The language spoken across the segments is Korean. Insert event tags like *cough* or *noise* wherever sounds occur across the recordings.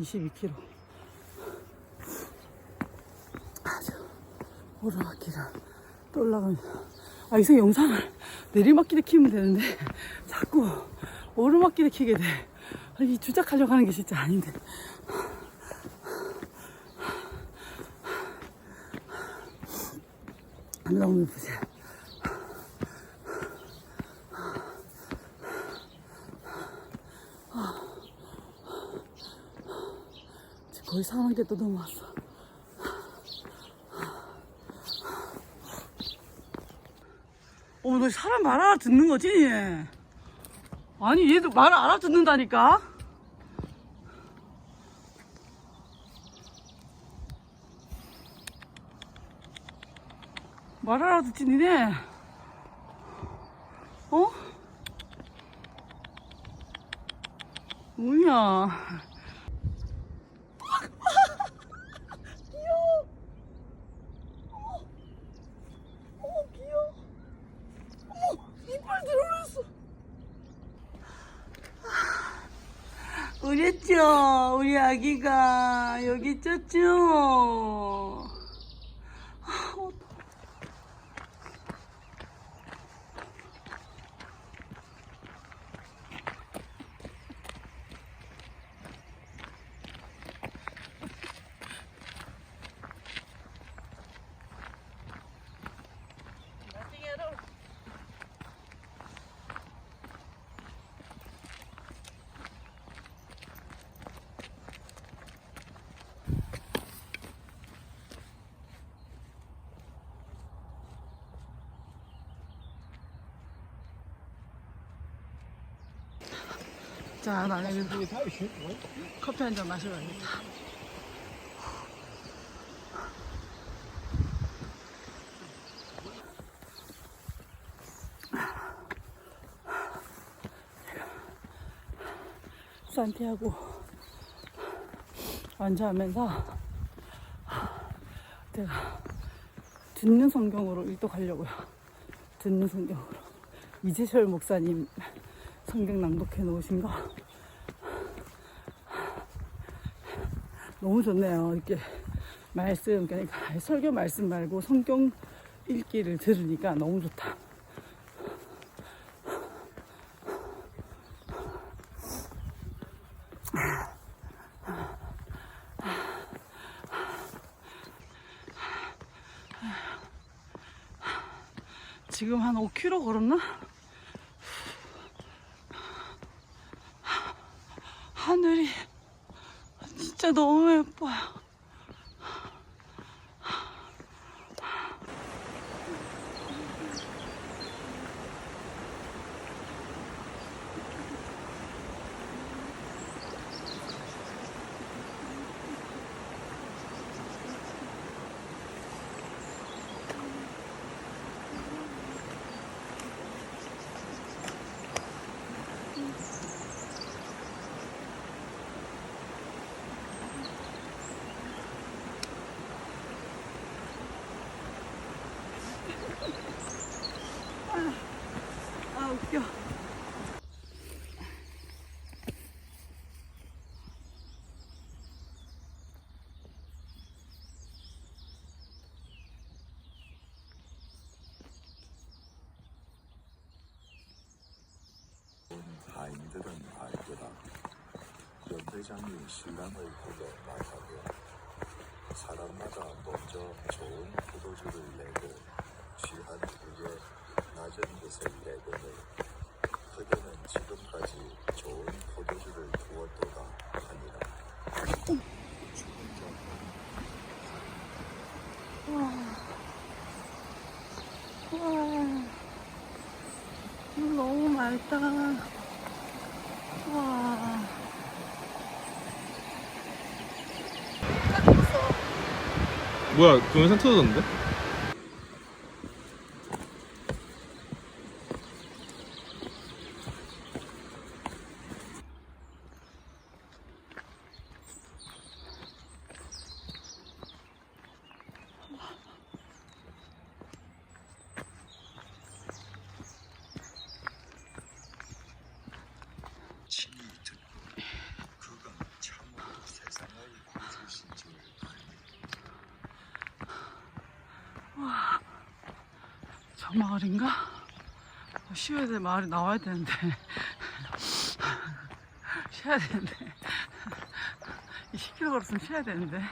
22km. 아주 오르막길을 또 올라갑니다. 아, 이제 영상을 내리막길에 키면 되는데 자꾸 오르막길에 키게 돼. 아, 이 주작하려고 하는 게 진짜 아닌데. 너무 예쁘지? 거의 사망대 또 넘어왔어. 어머, 너 사람 말 알아듣는 거지? 아니, 얘도 말 알아듣는다니까? 말 알아듣지, 니네? 어? 뭐야. 귀여워. 어머, 어머, 귀여워. 어머, 이빨 들어올랐어. 우렸죠? 우리 아기가 여기 있었죠? 아, 어떡해. 자, 나는 커피 한 잔 마셔야겠다. 산티아고 완주하면서 제가 듣는 성경으로 일도 가려고요. 듣는 성경으로. 이재철 목사님 성경 낭독해 놓으신 거 너무 좋네요. 이렇게 말씀 그러니까 설교 말씀 말고 성경 읽기를 들으니까 너무 좋다. 지금 한 5km 걸었나? 하늘이 진짜 너무 예뻐요. 아 웃겨. 하인들은 알거라. 연회장이 신랑을 불러 말하되 사람마다 먼저 좋은 포도주를 내고 취한 후에 낮은 것을 내거늘 그대는 지금까지 좋은 포도주를 부었도다 하니라. 와, 이거 너무 맑다. 뭐야 동영상 틀어졌는데? 친히 듣고 그가 참으로 세상 마을인가? 어, 쉬어야 될 마을이 나와야 되는데 쉬어야 되는데 20km 걸었으면 쉬어야 되는데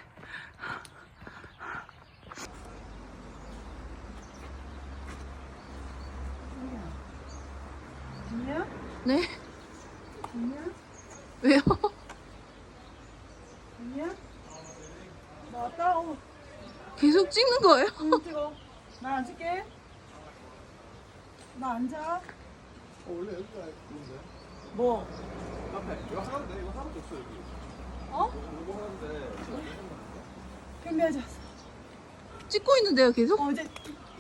네? 왜요? 아니야? 나 따라오 계속 찍는 거예요? 응, 찍어 나 앉을게 나 앉아 어, 원래 여기가 좋은데? 뭐? 카페. 이거 하나인데? 이거 하나도 없어, 여기. 어? 이거 하나인데. 경비하자 찍고 있는데요, 계속? 어 이제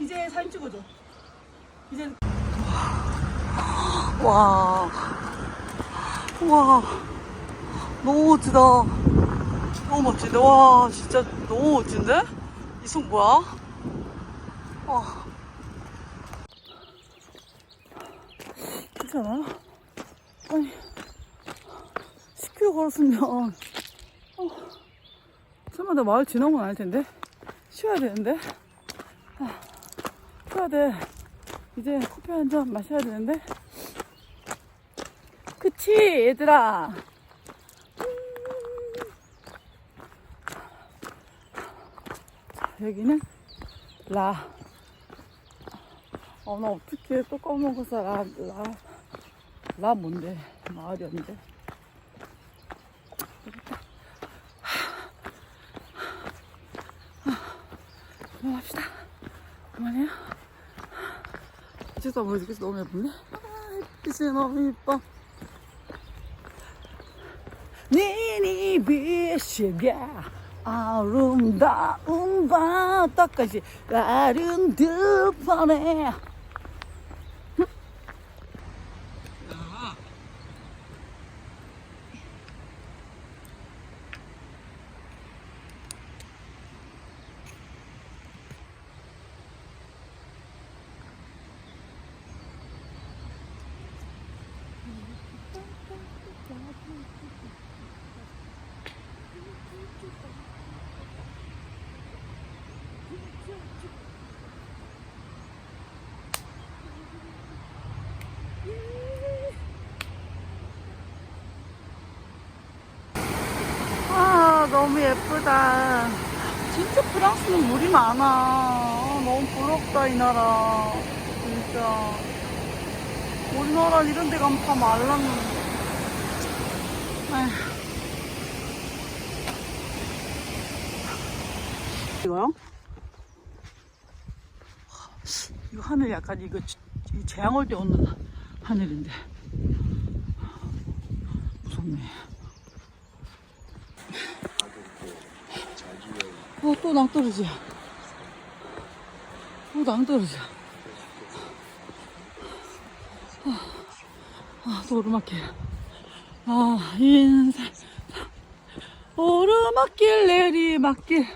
이제 사진 찍어줘. 이제 와, 와, 너무 멋지다. 너무 멋진데, 와, 진짜 너무 멋진데? 이손 뭐야? 와, 괜찮아? 아니, 10km 걸었으면, 어, 설마 나 마을 지나온 건 아닐 텐데? 쉬어야 되는데? 아, 쉬어야 돼. 이제 커피 한 잔 마셔야 되는데? 그치, 얘들아? 여기는 라. 어, 나 어떻게 또 까먹었어. 라, 라. 라 뭔데? 마을이었는데. 그만합시다. 그만해요. 진짜 뭐 이렇게 너무 예쁜데? 아, 햇빛이 너무 예뻐. 니니 빛이가 아름다운 바다까지 아름드파네. 아, 너무 예쁘다. 진짜 프랑스는 물이 많아. 아, 너무 부럽다, 이 나라. 진짜. 우리나라 이런 데 가면 다 말랐는데. 이거요? 이거 하늘 약간 이거 재앙 올 때 오는 하늘인데. 무섭네. 아들도 자기의 어, 또 낭떠러지야. 또 낭떠러지야. 아, 아, 또 오르막길. 아, 인생. 오르막길, 내리막길.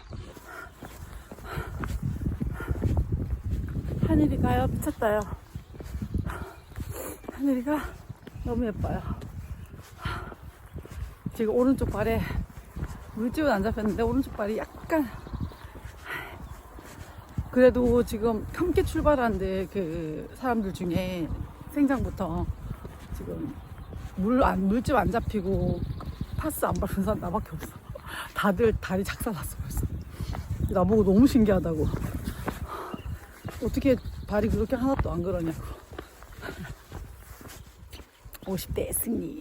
하늘이 가요. 미쳤다요. 하늘이가 너무 예뻐요. 지금 오른쪽 발에 물집은 안 잡혔는데 오른쪽 발이 약간 그래도 지금 함께 출발한데 그 사람들 중에 생장부터 지금 물 안 물집 안 잡히고 파스 안 밟은 사람 나밖에 없어. 다들 다리 작살났어 벌써. 나보고 너무 신기하다고. 어떻게 발이 그렇게 하나도 안 그러냐고. 50대 승리.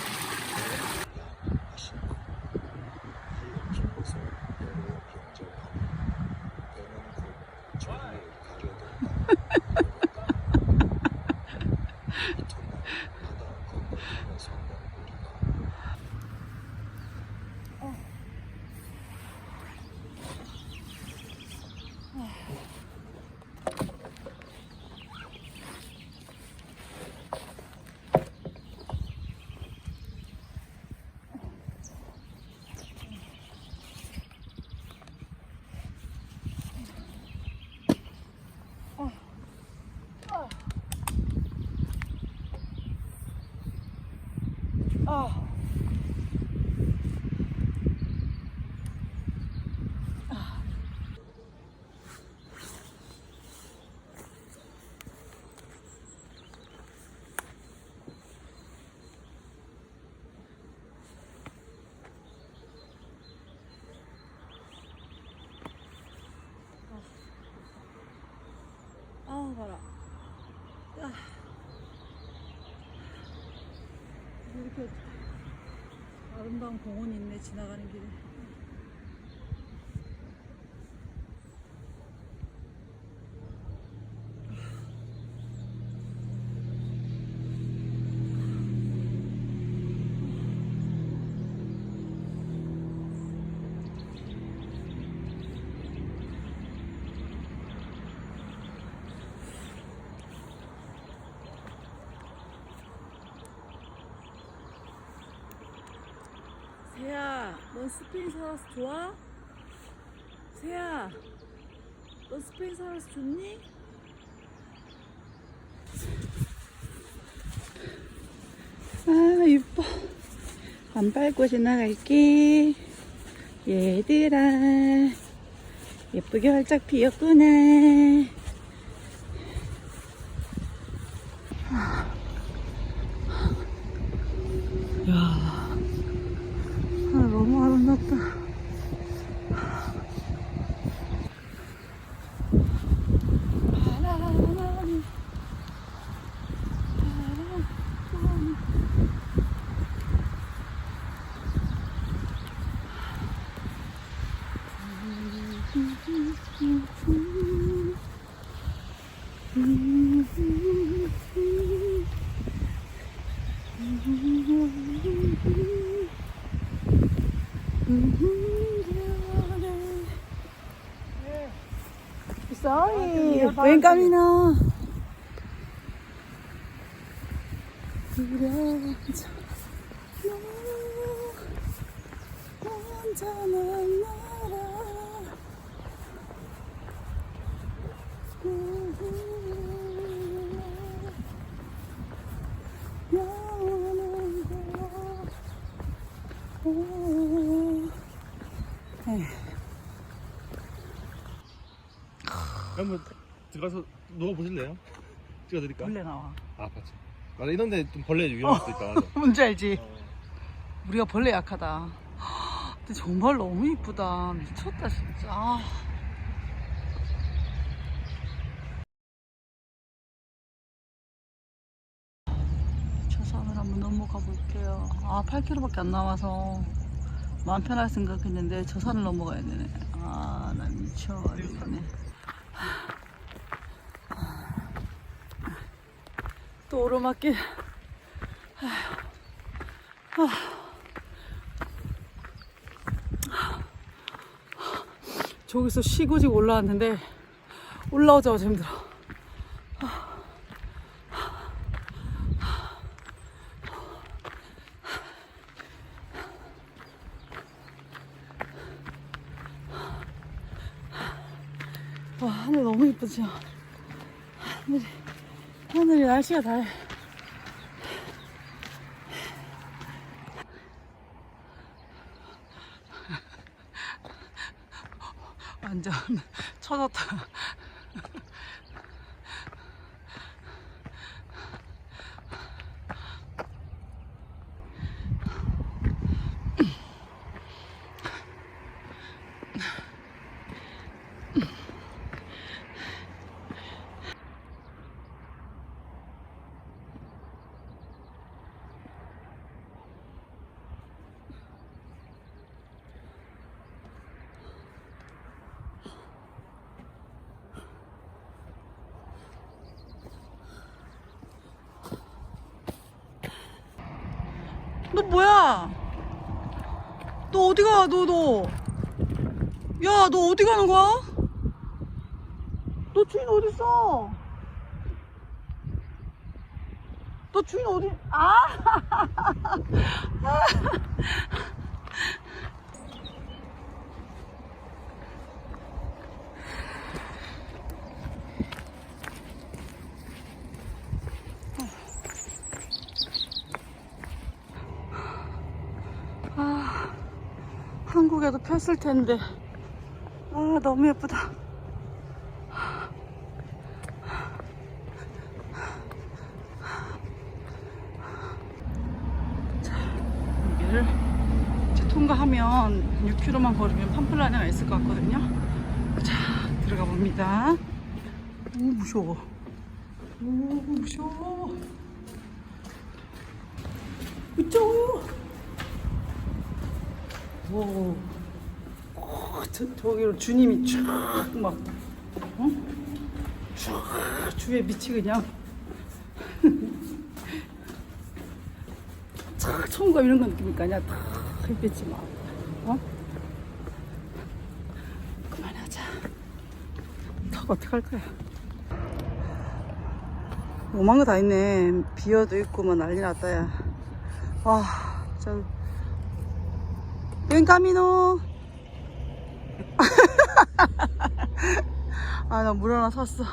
이렇게 아름다운 공원이 있네 지나가는 길에 세야 넌 스페인 살아서 좋아? 세야 넌 스페인 살아서 좋니? 아 이뻐 안 밟고 지나갈게 얘들아 예쁘게 활짝 피었구나 야 하늘 너무 아름답다 바람이 바람이 Camino. 두려워져 너 날아 영원한 거 한번 들어가서 누워 보실래요? 찍어드릴까? 벌레 나와 아 맞지. 맞아 이런데 좀 벌레 위험할 수도 있다. 맞아. *laughs* 뭔지 알지? 어. 우리가 벌레 약하다. 근데 정말 너무 이쁘다. 미쳤다 진짜. 아. 저 산을 한번 넘어가 볼게요. 아 8km밖에 안 남아서 마음 편할 생각했는데 저 산을 넘어가야 되네. 아, 나 미쳐버리겠네. 또 오르막길. 저기서 쉬고 지고 올라왔는데 올라오자마자 힘들어. 와 하늘 너무 이쁘죠? 날씨가 다 완전 쳐졌다. 너 뭐야? 너 어디 가? 너 너. 야, 너 어디 가는 거야? 너 주인 어디 있어? 너 주인 어디? 아! 아, *laughs* 한국에도 폈을 텐데. 아, 너무 예쁘다. 자, 여기를 이제 통과하면 6km만 걸으면 팜플라냐가 있을 것 같거든요. 자, 들어가 봅니다. 오, 무서워. 오, 무서워. 그쪽. 오. 어, 저, 저기로 주님이 쫙 막, 어? 쫙 주에 미치 그냥. *laughs* 쫙 처음과 이런 거 느낌일까 아니야? 다 햇빛이 막, 어? 그만하자. 턱 어떡할 거야? 오만 거 다 있네. 비어도 있고 뭐 난리 났다 야. 아, 저 벤카미노. 아, 나 물 하나 샀어.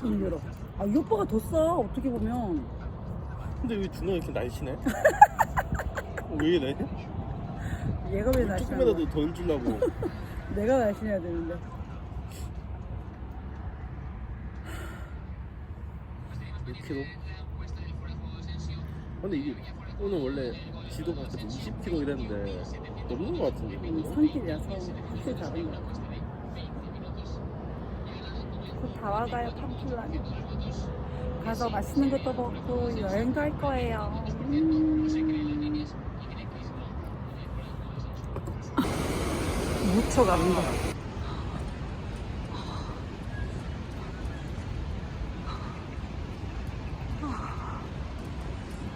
힘들어. 아, 이 오빠가 더 싸. 어떻게 보면. 근데 왜 중간에 이렇게 날씬해? 어, *laughs* 왜 이래? 얘가 왜 날씬한 조금이라도 거야? 덜 주려고 *laughs* 내가 날씬해야 되는데. 몇 킬로? 근데 이게 오늘 원래 지도 봤을 때 20킬로 이랬는데 넘는 거 같은데 음, 산길이라서 확실히 다른 거 같아. 곧 다 와가요, 팜플라니. 가서 맛있는 것도 먹고 여행 갈 거예요. 음. 아름다워.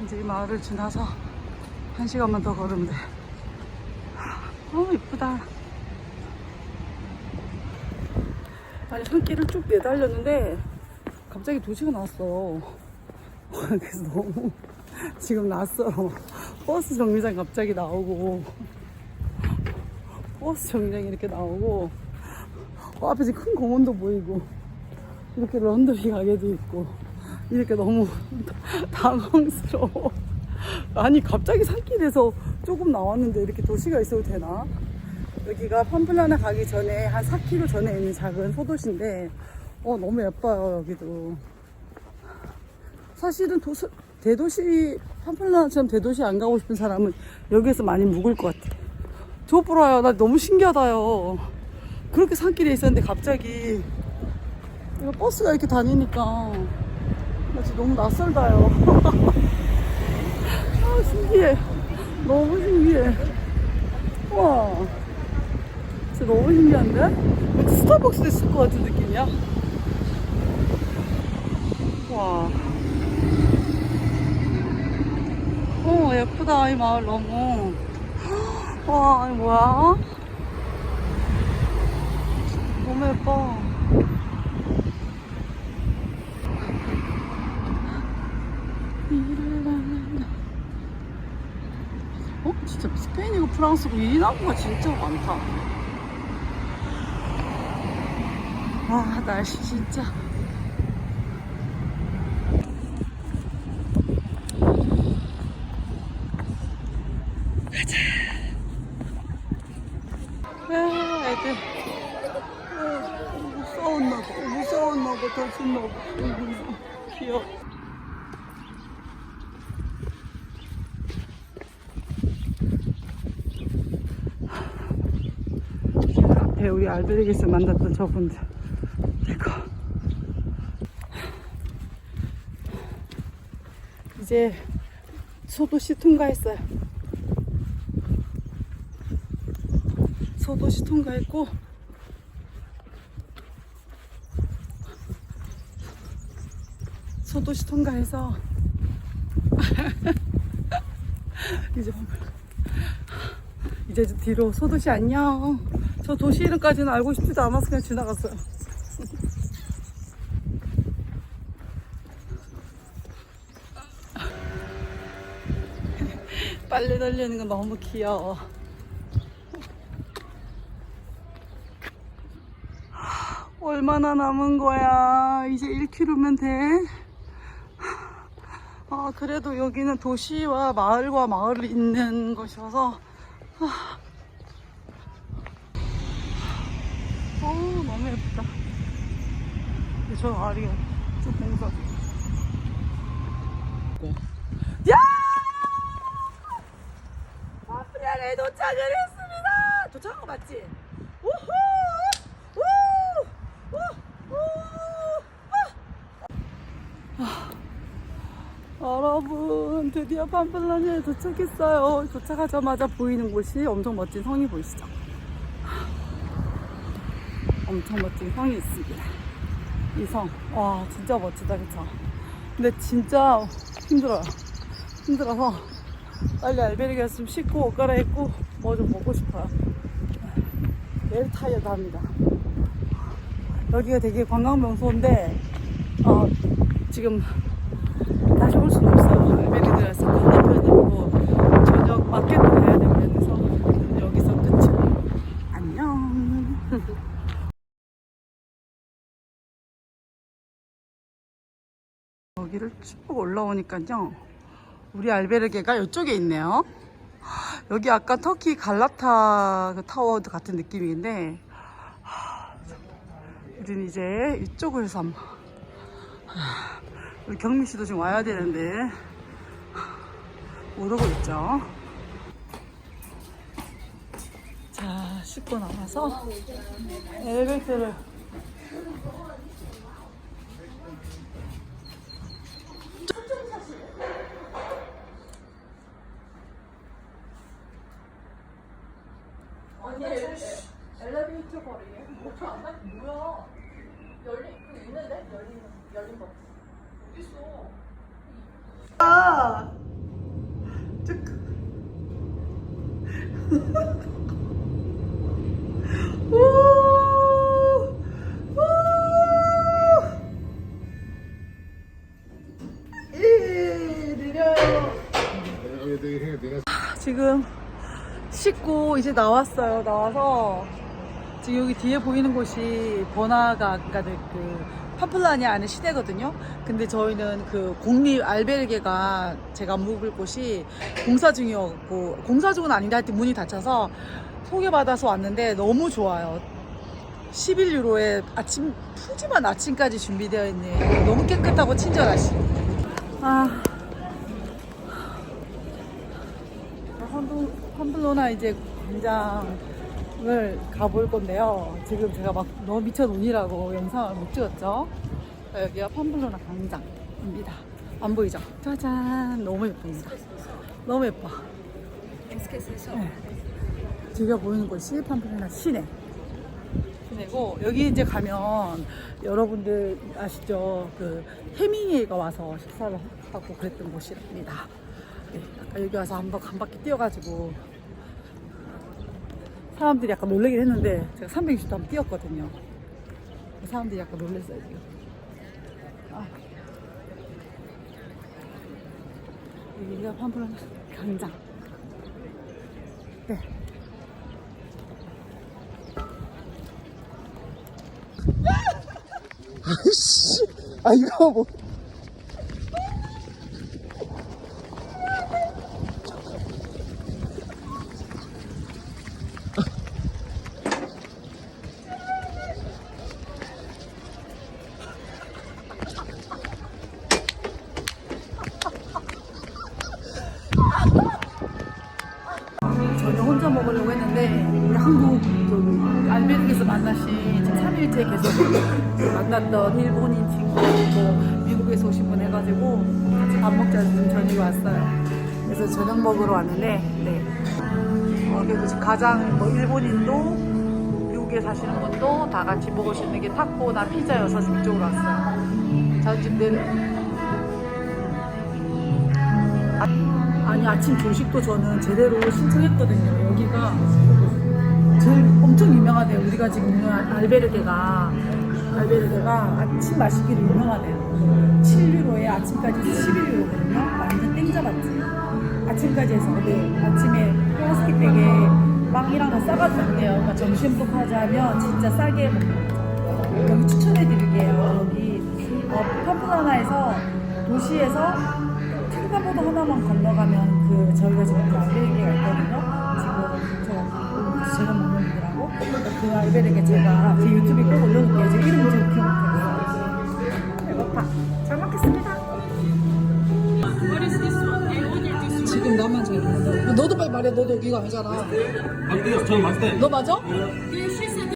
이제 이 마을을 지나서 한 시간만 더 걸으면 돼. 어 이쁘다 아니 산길을 쭉 내달렸는데 갑자기 도시가 나왔어 *laughs* 그래서 너무 지금 낯설어 버스 정류장 갑자기 나오고 버스 정류장이 이렇게 나오고 어, 앞에 지금 큰 공원도 보이고 이렇게 런드비 가게도 있고 이렇게 너무 *laughs* 당황스러워. 아니 갑자기 산길에서 조금 나왔는데 이렇게 도시가 있어도 되나? 여기가 팜플라나 가기 전에 한 4km 전에 있는 작은 소도시인데 어 너무 예뻐요 여기도. 사실은 도시, 대도시 팜플라나처럼 대도시 안 가고 싶은 사람은 여기에서 많이 묵을 것 같아 저 보라요 나 너무 신기하다요 그렇게 산길에 있었는데 갑자기 이거 버스가 이렇게 다니니까 나 지금 너무 낯설다요 *laughs* 아, 신기해. 너무 신기해. 와. 진짜 너무 신기한데? 스타벅스 있을 것 같은 느낌이야. 와. 어, 예쁘다, 이 마을 너무. 와, 이 뭐야? 너무 예뻐. 어? 진짜 스페인이고 프랑스고 이 나무가 진짜 많다. 와, 날씨 진짜. 가자. 야, 애들. 어, 무서웠나 봐. 무서웠나 봐. 다쳤나 봐. 어이구, 귀여워. 앞에 우리 알베르기에서 만났던 저분들 이거 이제 소도시 통과했어요 소도시 통과했고 소도시 통과해서 이제 이제 뒤로 소도시 안녕. 저 도시 이름까지는 알고 싶지도 않아서 그냥 지나갔어요. *laughs* 빨리 달리는 거 너무 귀여워. 얼마나 남은 거야 이제 1km면 돼 아, 그래도 여기는 도시와 마을과 마을이 있는 곳이어서 아. 어, 너무 예쁘다 저 아리가 좀 뭔가 야! 아프리아에 도착을 했습니다 도착한 거 맞지? 우후! 아. 여러분 드디어 팜플란에 도착했어요. 도착하자마자 보이는 곳이 엄청 멋진 성이 보이시죠? 엄청 멋진 성이 있습니다. 이 성, 와 진짜 멋지다 그쵸? 근데 진짜 힘들어요. 힘들어서 빨리 알베르기에서 좀 씻고 옷 갈아입고 뭐 좀 먹고 싶어요. 내일 타이어도 합니다. 여기가 되게 관광 명소인데 어, 지금 다시 올 수는 없어요. 알베르기에서 건너편으로 저녁 마켓도 되고 그래서 여기서 끝이에요. 안녕. *laughs* 여기를 쭉 올라오니까요. 우리 알베르게가 이쪽에 있네요. *gasps* 여기 아까 터키 갈라타 그 타워 같은 느낌인데 *gasps* 우리는 이제 이쪽을 한번 우리 경미 씨도 지금 와야 되는데 모르고 있죠. 자, 씻고 나와서 엘리베이터를 엘리베이터 거리에 목표 안 닿? 뭐야? 열린 그 있는데 열린 열린 거 있어. 아, 즉. 오, 오. 예, 느려요. 지금 씻고 이제 나왔어요. 나와서 지금 여기 뒤에 보이는 곳이 버나가 아까 그 파플라니아 안에 시내거든요. 근데 저희는 그 공립 알베르게가 제가 묵을 곳이 공사 중이었고 공사 중은 아닌데 하여튼 문이 닫혀서 소개받아서 왔는데 너무 좋아요. 11유로에 아침 푸짐한 아침까지 준비되어 있네. 너무 깨끗하고 친절하시. 아. 팜블로나 이제 광장을 가볼 건데요. 지금 제가 막 너무 미쳐 논이라고 영상을 못 찍었죠. 자, 여기가 팜블로나 광장입니다. 안 보이죠? 짜잔! 너무 예쁩니다. 너무 예뻐. 네. 뒤가 보이는 곳이 팜블로나 시내. 시내고 여기 이제 가면 여러분들 아시죠? 그 해밍웨이가 와서 식사를 하고 그랬던 곳이랍니다. 네, 아까 여기 와서 한번 한 바퀴 뛰어가지고 사람들이 약간 놀라긴 했는데 제가 360도 한번 뛰었거든요. 사람들이 약간 놀랐어요 지금. 아. 여기가 팜플라나 광장. 네. 아이씨, *laughs* 아 이거 뭐? 먹으러 왔는데 네. 어, 지금 가장 뭐 일본인도 미국에 사시는 분도 다 같이 먹을 수 있는 게 타코나 피자여서 이쪽으로 왔어요. 자 지금 내일 아니 아침 조식도 저는 제대로 신청했거든요. 여기가 제일 엄청 유명하대요. 우리가 지금 있는 알베르게가 알베르게가 아침 마시기로 유명하대요. 7유로에 아침까지 11유로거든요. 완전 땡잡았지. 아침까지 해서 근데 아침에 플라스틱 백에 빵이랑 거 싸가지고 왔대요. 그러니까 점심 독하자면 진짜 싸게 먹는 여기 추천해드릴게요. 여기 어, 팜플라나에서 도시에서 횡단보도 하나만 건너가면 그 저희가 지금 그 알베르게가 있거든요. 지금 저 제가 먹는 분들하고 그 알베르게 제가 제 유튜브에 꼭 올려놓을게요. 제 이름 좀 기억 못해요. 배고파. 잘 먹겠습니다. 지금 나만 잘. 너 너도 빨리 말해. 너도 여기가 아니잖아. 맞대요. 저는 맞대. 너 맞아? This is